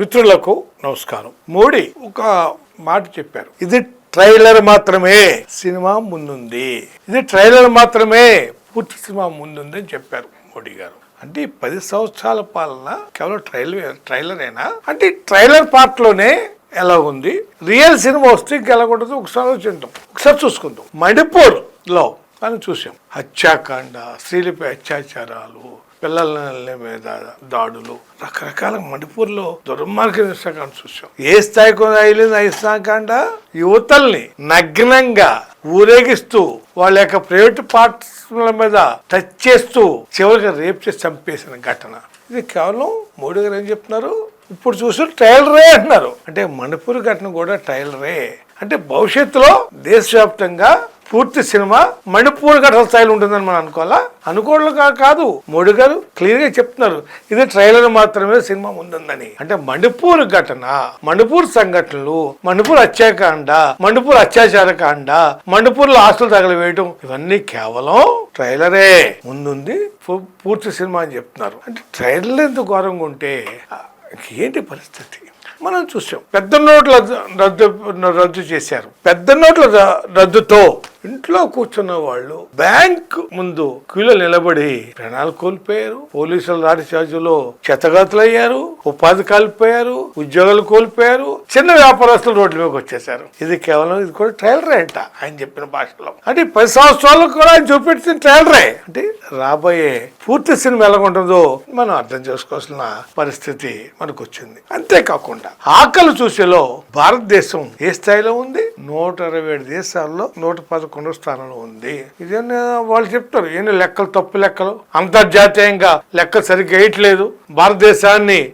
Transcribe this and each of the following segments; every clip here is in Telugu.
మిత్రులకు నమస్కారం. మోడీ ఒక మాట చెప్పారు. ఇది ట్రైలర్ మాత్రమే సినిమా ముందుంది. ఇది ట్రైలర్ మాత్రమే పూర్తి సినిమా ముందుంది అని చెప్పారు మోడీ గారు. అంటే పది సంవత్సరాల పాలన కేవలం ట్రైలర్ ట్రైలరేనా? అంటే ట్రైలర్ పార్ట్లోనే ఎలా ఉంది? రియల్ సినిమా వస్తే ఇంకా ఎలా ఉండదు ఒకసారి ఆలోచిద్దాం ఒకసారి చూసుకుందాం. మణిపూర్లో అని చూసాం. హత్యాకాండ స్త్రీలపై అత్యాచారాలు పిల్లల మీద దాడులు. రకరకాల మణిపూర్లో దుర్మార్గం హింసాకాండ చూసాం. ఏ స్థాయికి అయ్యలేదు ఆ యువతల్ని నగ్నంగా ఊరేగిస్తూ వాళ్ళ యొక్క ప్రైవేట్ పార్ట్ల మీద టచ్ చేస్తూ చివరికి రేప్ చేసి చంపేసిన ఘటన. ఇది కేవలం మోడీ గారు ఏం చెప్తున్నారు? ఇప్పుడు చూసి ట్రయలరే అంటున్నారు. అంటే మణిపూర్ ఘటన కూడా ట్రయలరే అంటే భవిష్యత్తులో దేశవ్యాప్తంగా పూర్తి సినిమా మణిపూర్ ఘటన స్థాయిలో ఉంటుందని మనం అనుకోవాలా? అనుకోవడం కాదు. మోడీ గారు క్లియర్గా చెప్తున్నారు. ఇది ట్రైలర్ మాత్రమే సినిమా ముందుందని. అంటే మణిపూర్ ఘటన మణిపూర్ సంఘటనలు మణిపూర్ హత్యాకాండ మణిపూర్ అత్యాచార కాండ మణిపూర్లో ఆస్తులు తగలవేయడం ఇవన్నీ కేవలం ట్రైలరే. ముందుంది పూ- పూర్తి సినిమా అని చెప్తున్నారు. అంటే ట్రైలర్ ఎంత ఘోరంగా ఉంటే ఏంటి పరిస్థితి? మనం చూసాం. పెద్ద నోట్ల రద్దు రద్దు చేశారు. పెద్ద నోట్ల ర- రద్దుతో ఇంట్లో కూర్చున్న వాళ్ళు బ్యాంక్ ముందు క్యూలో నిలబడి ప్రాణాలు కోల్పోయారు. పోలీసుల లాఠీ చార్జీలో చెత్తగతులయ్యారు ఉపాధి కోల్పోయారు. ఉద్యోగాలు కోల్పోయారు. చిన్న వ్యాపారస్తులు రోడ్ల మీదకి వచ్చేసారు ఇది కేవలం ఇది కూడా ట్రైలరే అంట ఆయన చెప్పిన భాషలో. అంటే పది సంవత్సరాలకు కూడా ఆయన చూపెట్టిన ట్రైలరే అంటే రాబోయే పూర్తి సినిమా ఎలా ఉంటుందో మనం అర్థం చేసుకోవాల్సిన పరిస్థితి మనకు వచ్చింది. అంతేకాకుండా ఆకలి చూసేలో భారతదేశం ఏ స్థాయిలో ఉంది? నూట ఇరవై ఏడు దేశాల్లో నూట పదకొండు స్థానంలో ఉంది. ఇదేనా వాళ్ళు చెప్తారు ఏంటి లెక్కలు తప్పు లెక్కలు? అంతర్జాతీయంగా లెక్క సరిగ్గా వేయట్లేదు. భారతదేశాన్ని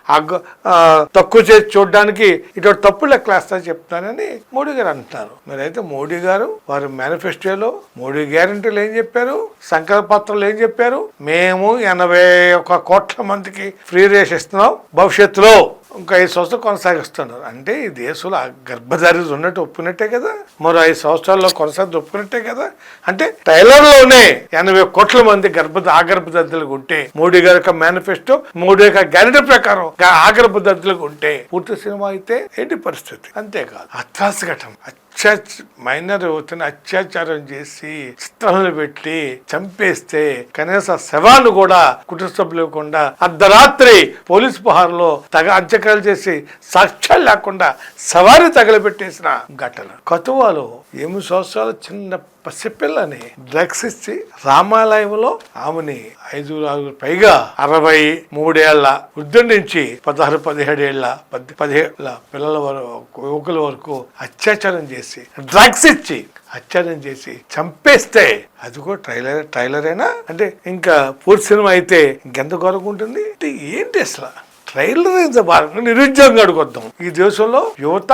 ఆ, తక్కువ చేసి చూడడానికి ఇటువంటి తప్పు లెక్కలు వేస్తా చెప్తానని మోడీ గారు అంటున్నారు. మరైతే మోడీ గారు వారి మేనిఫెస్టోలో మోడీ గ్యారంటీలు ఏం చెప్పారు? సంకల్పత్రాలు ఏం చెప్పారు? మేము ఎనభై ఒక కోట్ల మందికి ఫ్రీ రేస్ ఇస్తున్నాం. భవిష్యత్తులో ఇంకో ఐదు సంవత్సరాలు కొనసాగిస్తున్నారు. అంటే ఈ దేశంలో గర్భధారి ఉన్నట్టు ఒప్పుకున్నట్టే కదా మరో ఐదు సంవత్సరాల్లో కొనసాగి ఒప్పుకున్నట్టే కదా. అంటే టైలర్లోనే ఎనభై కోట్ల మంది గర్భ ఆగర్భదద్దులకు ఉంటే మోడీ గారి యొక్క మేనిఫెస్టో మోడీ యొక్క గ్యారెంటీ ప్రకారం ఆగర్భదద్దులకు ఉంటే పూర్తి సినిమా అయితే ఏంటి పరిస్థితి? అంతేకాదు. అత్యాస ఘటన అత్యాచ మైనర్ యువతిని అత్యాచారం చేసి చిత్రాలను పెట్టి చంపేస్తే కనీసం శవాన్ని కూడా కుటుంబ సభ్యులు ఇవ్వకుండా అర్ధరాత్రి పోలీస్ పహార్లో తగ అంత్యక్రియలు చేసి సాక్ష్యాలు లేకుండా సవారి తగలబెట్టేసిన ఘటన. కతువాలో ఎనిమిది సంవత్సరాల చిన్న పసిపిల్లని డ్రగ్స్ ఇచ్చి రామాలయంలో ఆమెని ఐదు ఆరు పైగా అరవై మూడేళ్ళ వృద్ధుడి నుంచి పదహారు పదిహేడేళ్ళ పది పదిహేళ్ళ పిల్లల వరకు యువకుల వరకు అత్యాచారం చేసి డ్రగ్స్ ఇచ్చి అత్యాచారం చేసి చంపేస్తే అది కూడా ట్రైలర్ ట్రైలరేనా? అంటే ఇంకా పూర్తి సినిమా అయితే ఇంకెంత ఘోరంగా ఉంటుంది? అంటే ఏంటి అసలు? ట్రైలర్ ఎంత బాగా నిరుద్యోగం అడుగుద్దాం ఈ దేశంలో యువత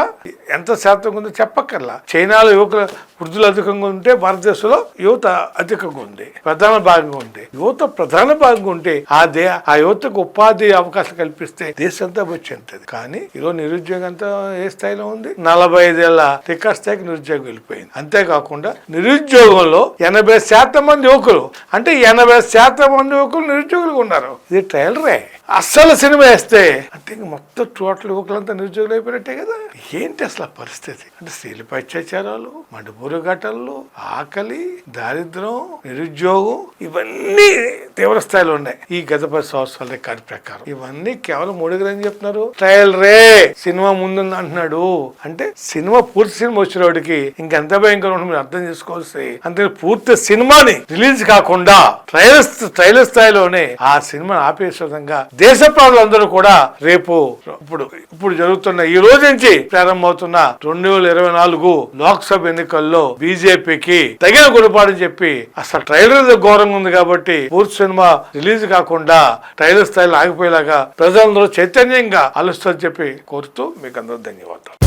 ఎంత శాతం ఉందో చెప్పక్కర్లా. చైనాలో యువకుల వృద్ధులు అధికంగా ఉంటే భారతదేశంలో యువత అధికంగా ఉంది ప్రధాన భాగంగా ఉంది. యువత ప్రధాన భాగంగా ఉంటే ఆ దే ఆ యువతకు ఉపాధి అవకాశం కల్పిస్తే దేశం అంతా వచ్చింటది కానీ ఈరోజు నిరుద్యోగం అంతా ఏ స్థాయిలో ఉంది? నలభై ఐదేళ్ళ రికార్డ్ స్థాయికి నిరుద్యోగం వెళ్ళిపోయింది. అంతేకాకుండా నిరుద్యోగంలో ఎనభై శాతం మంది యువకులు అంటే ఎనభై శాతం మంది యువకులు నిరుద్యోగులుగా ఉన్నారు. ఇది ట్రైలరే. అస్సలు సినిమా వేస్తే. అంటే ఇంక మొత్తం టోటల్ యువకులంతా నిరుద్యోగులు అయిపోయినట్టే కదా. ఏంటి అసలు ఆ పరిస్థితి? అంటే స్త్రీలపై అత్యాచారాలు మణిపూర్ ఘటనలు ఆకలి దారిద్రం నిరుద్యోగం ఇవన్నీ తీవ్ర స్థాయిలో ఉన్నాయి. ఈ గత పది సంవత్సరాల రికార్డు ప్రకారం. ఇవన్నీ కేవలం మూడు ఏం చెప్తున్నారు. ట్రయల్ రే! సినిమా ముందుంది అంటున్నాడు. అంటే సినిమా పూర్తి సినిమా వచ్చినవాడికి ఇంకెంత భయంకరం ఉంటుంది మీరు అర్థం చేసుకోవాల్సి. అంతే పూర్తి సినిమాని రిలీజ్ కాకుండా ట్రైలర్ ట్రైలర్ స్థాయిలోనే ఆ సినిమా ఆపేసే విధంగా దేశ ప్రజలందరూ కూడా రేపు ఇప్పుడు ఇప్పుడు జరుగుతున్న ఈ రోజు నుంచి ప్రారంభమవుతున్న రెండు వేల ఇరవై నాలుగు లోక్సభ ఎన్నికల్లో బీజేపీకి తగిన గుణపాఠం చెప్పి అసలు ట్రైలర్ ఘోరంగా ఉంది కాబట్టి పూర్తి సినిమా రిలీజ్ కాకుండా ట్రైలర్ స్థాయిలో ఆగిపోయేలాగా ప్రజలందరూ చైతన్యంగా ఆలోచిస్తారని చెప్పి కోరుతూ మీకు అందరూ ధన్యవాదాలు.